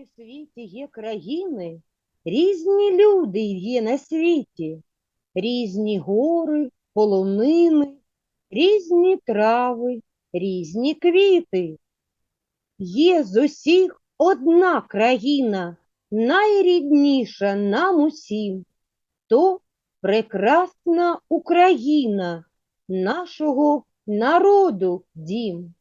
У світі є країни, різні люди є на світі, різні гори, полонини, різні трави, різні квіти. Є з усіх одна країна, найрідніша нам усім, то прекрасна Україна, нашого народу дім.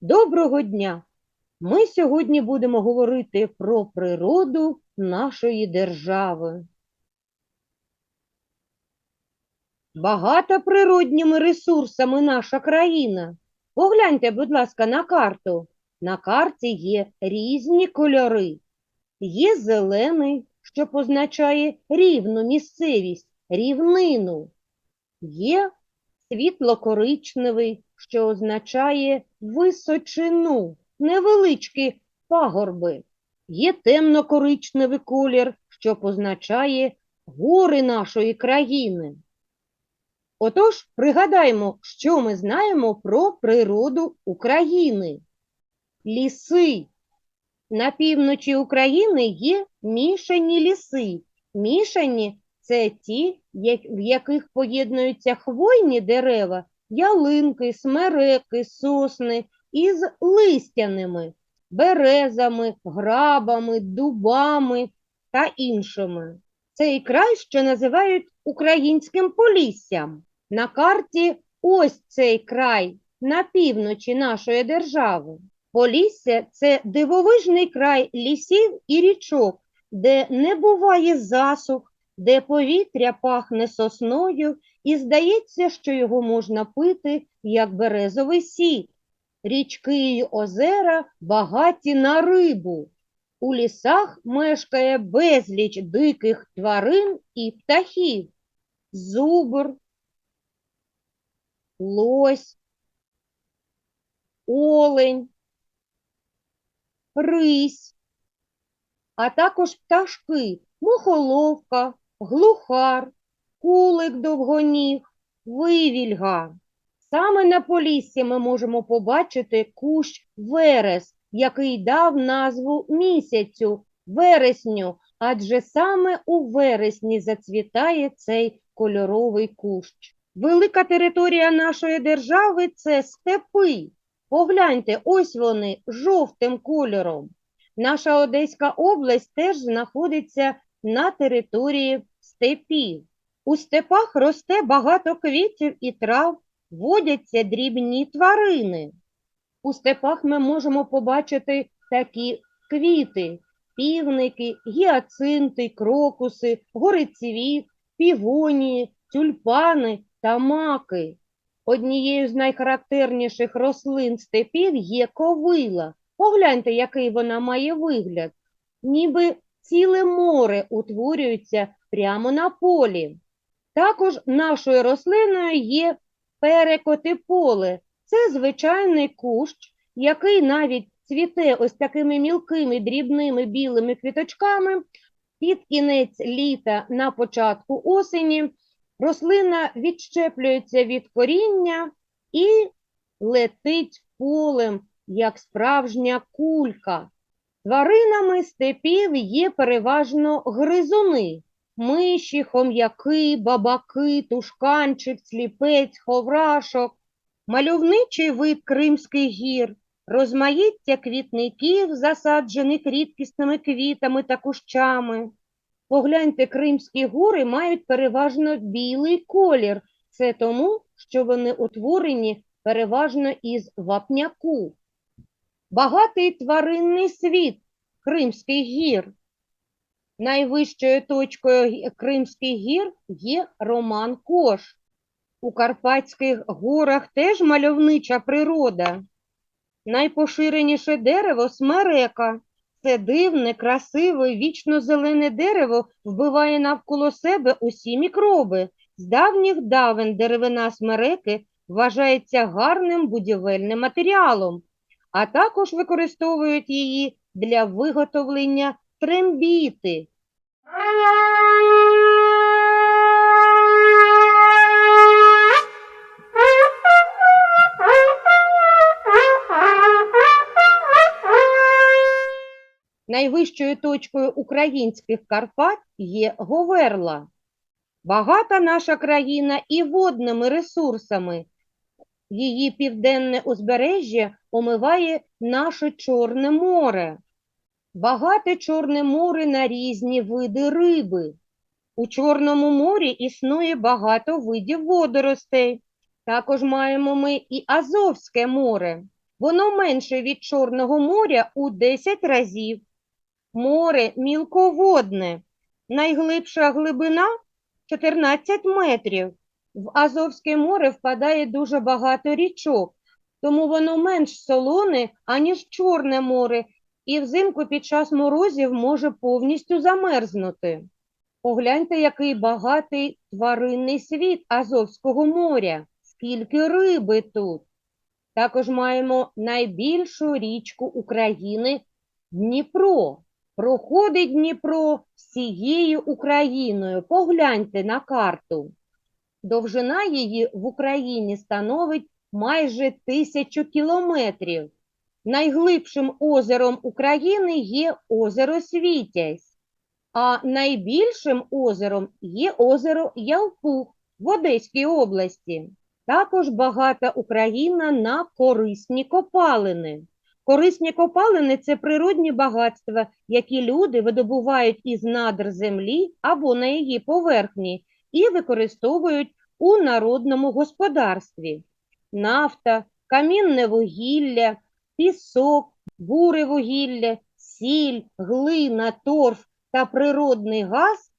Доброго дня! Ми сьогодні будемо говорити про природу нашої держави. Багата природніми ресурсами наша країна. Погляньте, будь ласка, на карту. На карті є різні кольори. Є зелений, що позначає рівну місцевість, рівнину. Є світло-коричневий, що означає височину, невеличкі пагорби. Є темно-коричневий колір, що позначає гори нашої країни. Отож, пригадаймо, що ми знаємо про природу України. Ліси. На півночі України є мішані ліси. Мішані це ті, в яких поєднуються хвойні дерева, ялинки, смереки, сосни із листяними, березами, грабами, дубами та іншими. Цей край ще називають українським поліссям. На карті ось цей край на півночі нашої держави. Полісся – це дивовижний край лісів і річок, де не буває засух, де повітря пахне сосною і здається, що його можна пити, як березовий сік. Річки й озера багаті на рибу. У лісах мешкає безліч диких тварин і птахів. Зубр, лось, олень, рись, а також пташки, мухоловка, глухар, кулик довгоніг, вивільга. Саме на Поліссі ми можемо побачити кущ верес, який дав назву місяцю, вересню, адже саме у вересні зацвітає цей кольоровий кущ. Велика територія нашої держави – це степи. Погляньте, ось вони жовтим кольором. Наша Одеська область теж знаходиться на території степів. У степах росте багато квітів і трав, водяться дрібні тварини. У степах ми можемо побачити такі квіти, півники, гіацинти, крокуси, горицвіт, півонії, тюльпани та маки. Однією з найхарактерніших рослин степів є ковила. Погляньте, який вона має вигляд. Ніби ціле море утворюється прямо на полі. Також нашою рослиною є перекотиполе. Це звичайний кущ, який навіть цвіте ось такими мілкими дрібними білими квіточками. Під кінець літа на початку осені рослина відщеплюється від коріння і летить полем, як справжня кулька. Тваринами степів є переважно гризуни, миші, хом'яки, бабаки, тушканчик, сліпець, ховрашок, мальовничий вид Кримських гір, розмаїття квітників, засаджених рідкісними квітами та кущами. Погляньте, Кримські гори мають переважно білий колір. Це тому, що вони утворені переважно із вапняку. Багатий тваринний світ Кримських гір. Найвищою точкою Кримських гір є Роман Кош. У Карпатських горах теж мальовнича природа. Найпоширеніше дерево смерека. Це дивне, красиве, вічно зелене дерево вбиває навколо себе усі мікроби. З давніх давен деревина смереки вважається гарним будівельним матеріалом, а також використовують її для виготовлення трембіти. Найвищою точкою українських Карпат є Говерла. Багата наша країна і водними ресурсами. Її південне узбережжя омиває наше Чорне море. Багате Чорне море на різні види риби. У Чорному морі існує багато видів водоростей. Також маємо ми і Азовське море. Воно менше від Чорного моря у 10 разів. Море мілководне. Найглибша глибина 14 метрів. В Азовське море впадає дуже багато річок, тому воно менш солоне, аніж Чорне море, і взимку під час морозів може повністю замерзнути. Погляньте, який багатий тваринний світ Азовського моря, скільки риби тут. Також маємо найбільшу річку України Дніпро. Проходить Дніпро всією Україною. Погляньте на карту. Довжина її в Україні становить майже тисячу кілометрів. Найглибшим озером України є озеро Світязь, а найбільшим озером є озеро Ялпух в Одеській області. Також багата Україна на корисні копалини. Корисні копалини це природні багатства, які люди видобувають із надр землі або на її поверхні і використовують у народному господарстві. Нафта, камінне вугілля, пісок, буре вугілля, сіль, глина, торф та природний газ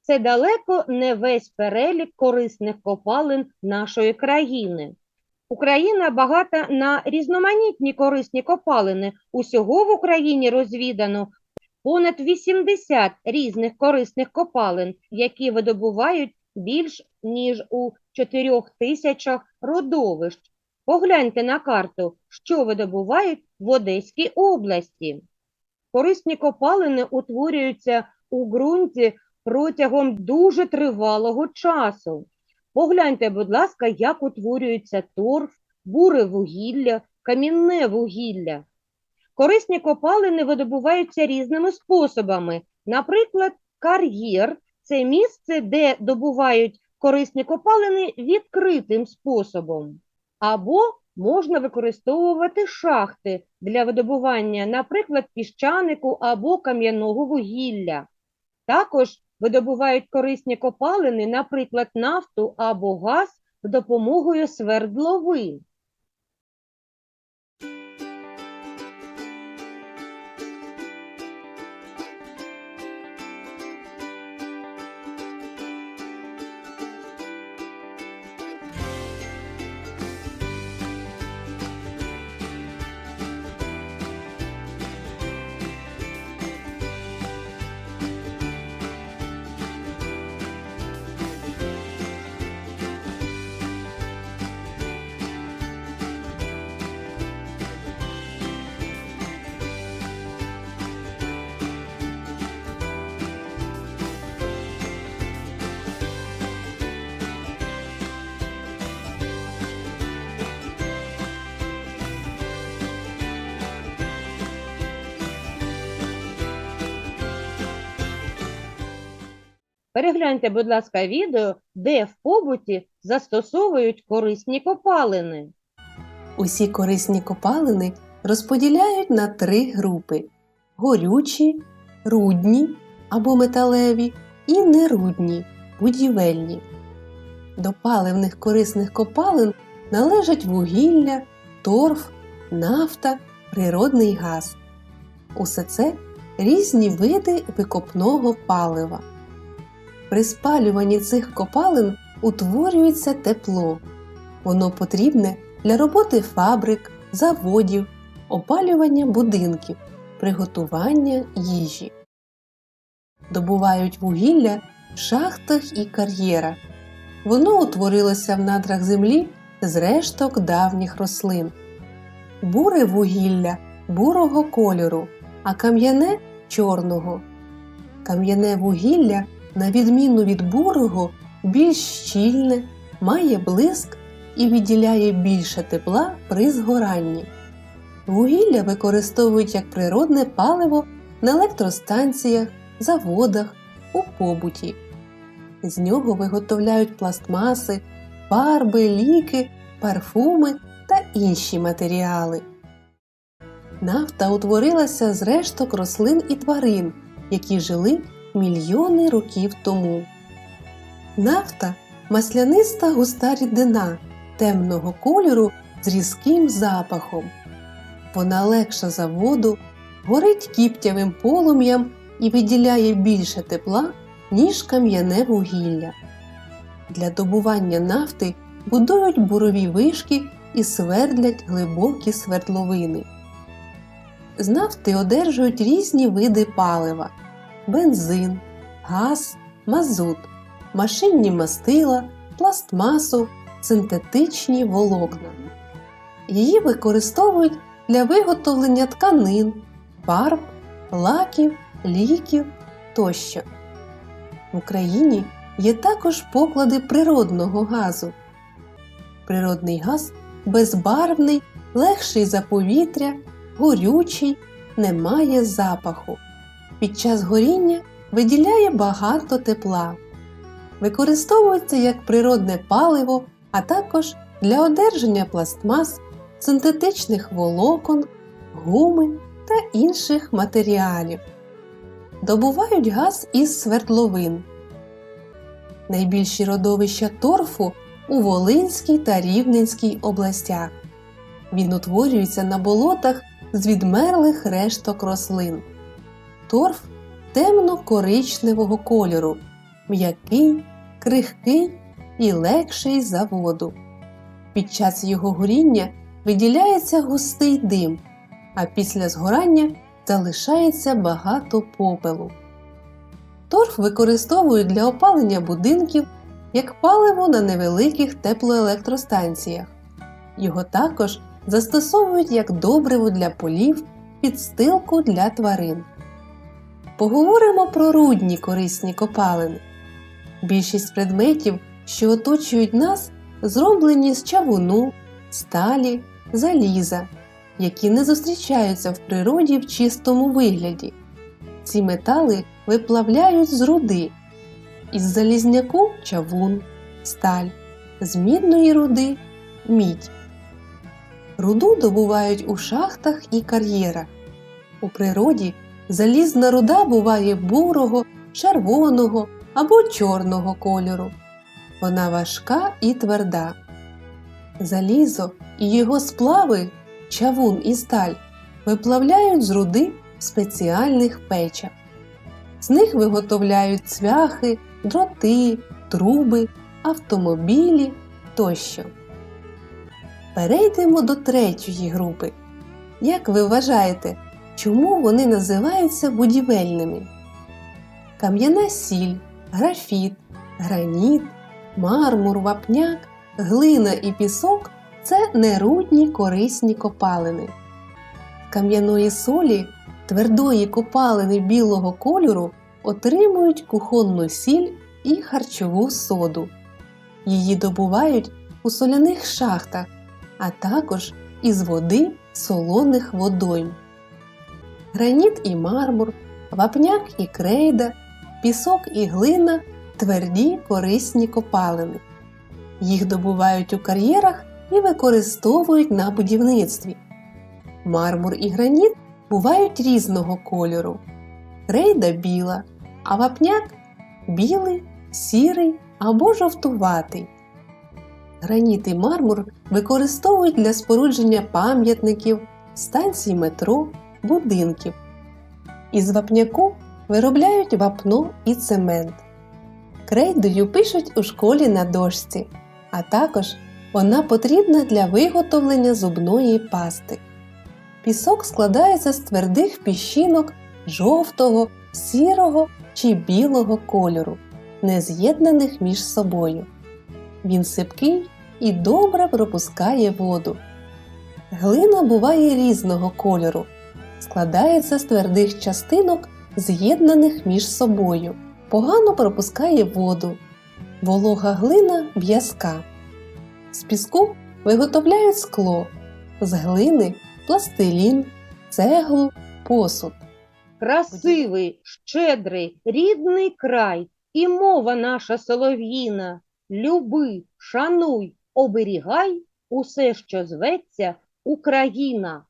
це далеко не весь перелік корисних копалин нашої країни. Україна багата на різноманітні корисні копалини. Усього в Україні розвідано понад 80 різних корисних копалин, які видобувають більш ніж у 4 тисячах родовищ. Погляньте на карту, що видобувають в Одеській області. Корисні копалини утворюються у ґрунті протягом дуже тривалого часу. Погляньте, будь ласка, як утворюється торф, буре вугілля, камінне вугілля. Корисні копалини видобуваються різними способами. Наприклад, кар'єр це місце, де добувають корисні копалини відкритим способом. Або можна використовувати шахти для видобування, наприклад, піщанику або кам'яного вугілля. Також видобувають корисні копалини, наприклад, нафту або газ з допомогою свердловин. Перегляньте, будь ласка, відео, де в побуті застосовують корисні копалини. Усі корисні копалини розподіляють на три групи: горючі, рудні або металеві і нерудні будівельні. До паливних корисних копалин належать вугілля, торф, нафта, природний газ. Усе це різні види викопного палива. При спалюванні цих копалин утворюється тепло. Воно потрібне для роботи фабрик, заводів, опалювання будинків, приготування їжі. Добувають вугілля в шахтах і кар'єрах. Воно утворилося в надрах землі з решток давніх рослин. Буре вугілля бурого кольору, а кам'яне чорного. Кам'яне вугілля, на відміну від бурого, більш щільне, має блиск і відділяє більше тепла при згоранні. Вугілля використовують як природне паливо на електростанціях, заводах, у побуті. З нього виготовляють пластмаси, фарби, ліки, парфуми та інші матеріали. Нафта утворилася з решток рослин і тварин, які жили мільйони років тому. Нафта масляниста густа рідина темного кольору з різким запахом. Вона легша за воду, горить кіптявим полум'ям і виділяє більше тепла, ніж кам'яне вугілля. Для добування нафти будують бурові вишки і свердлять глибокі свердловини. З нафти одержують різні види палива: бензин, газ, мазут, машинні мастила, пластмасу, синтетичні волокна. Її використовують для виготовлення тканин, фарб, лаків, ліків тощо. В Україні є також поклади природного газу. Природний газ безбарвний, легший за повітря, горючий, не має запаху. Під час горіння виділяє багато тепла. Використовується як природне паливо, а також для одержання пластмас, синтетичних волокон, гуми та інших матеріалів. Добувають газ із свердловин. Найбільші родовища торфу у Волинській та Рівненській областях. Він утворюється на болотах з відмерлих решток рослин. Торф темно-коричневого кольору, м'який, крихкий і легший за воду. Під час його горіння виділяється густий дим, а після згорання залишається багато попелу. Торф використовують для опалення будинків як паливо на невеликих теплоелектростанціях. Його також застосовують як добриво для полів, підстилку для тварин. Поговоримо про рудні корисні копалини. Більшість предметів, що оточують нас, зроблені з чавуну, сталі, заліза, які не зустрічаються в природі в чистому вигляді. Ці метали виплавляють з руди, із залізняку чавун, сталь, з мідної руди мідь. Руду добувають у шахтах і кар'єрах. У природі залізна руда буває бурого, червоного або чорного кольору. Вона важка і тверда. Залізо і його сплави, чавун і сталь, виплавляють з руди в спеціальних печах. З них виготовляють цвяхи, дроти, труби, автомобілі тощо. Перейдемо до третьої групи. Як ви вважаєте, чому вони називаються будівельними? Кам'яна сіль, графіт, граніт, мармур, вапняк, глина і пісок це нерудні корисні копалини. Кам'яної солі, твердої копалини білого кольору отримують кухонну сіль і харчову соду. Її добувають у соляних шахтах, а також із води солоних водойм. Граніт і мармур, вапняк і крейда, пісок і глина тверді корисні копалини. Їх добувають у кар'єрах і використовують на будівництві. Мармур і граніт бувають різного кольору. Крейда біла, а вапняк білий, сірий або жовтуватий. Граніт і мармур використовують для спорудження пам'ятників, станцій метро, будинків. Із вапняку виробляють вапно і цемент. Крейдою пишуть у школі на дошці, а також вона потрібна для виготовлення зубної пасти. Пісок складається з твердих піщинок жовтого, сірого чи білого кольору, не з'єднаних між собою. Він сипкий і добре пропускає воду. Глина буває різного кольору, складається з твердих частинок, з'єднаних між собою, погано пропускає воду. Волога глина в'язка. З піску виготовляють скло, з глини пластилін, цеглу, посуд. красивий, щедрий, рідний край, і мова наша солов'їна. Люби, шануй, оберігай усе, що зветься Україна.